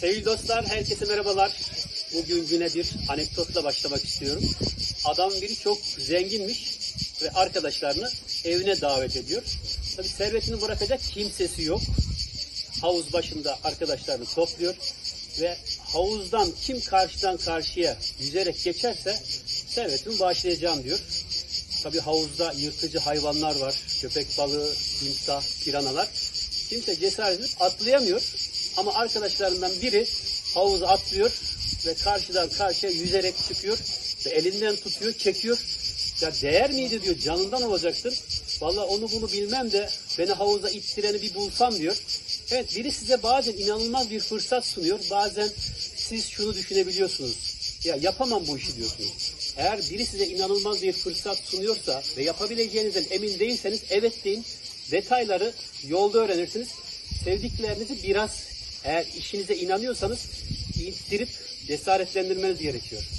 Sevgili dostlar, herkese merhabalar. Bugün güne bir anekdotla başlamak istiyorum. Adam biri çok zenginmiş ve arkadaşlarını evine davet ediyor. Tabii servetini bırakacak kimsesi yok. Havuz başında arkadaşlarını topluyor ve havuzdan kim karşıdan karşıya yüzerek geçerse servetimi bağışlayacağım diyor. Tabii havuzda yırtıcı hayvanlar var. Köpek balığı, timsah, piranalar. Kimse cesaret edip atlayamıyor. Ama arkadaşlarından biri havuza atlıyor ve karşıdan karşıya yüzerek çıkıyor ve elinden tutuyor, çekiyor. Ya değer miydi diyor, canından olacaktır. Vallahi onu bunu bilmem de beni havuza ittireni bir bulsam diyor. Evet biri size bazen inanılmaz bir fırsat sunuyor. Bazen siz şunu düşünebiliyorsunuz. Ya yapamam bu işi diyorsunuz. Eğer biri size inanılmaz bir fırsat sunuyorsa ve yapabileceğinizden emin değilseniz evet deyin. Detayları yolda öğrenirsiniz. Sevdiklerinizi biraz eğer işinize inanıyorsanız ittirip cesaretlendirmeniz gerekiyor.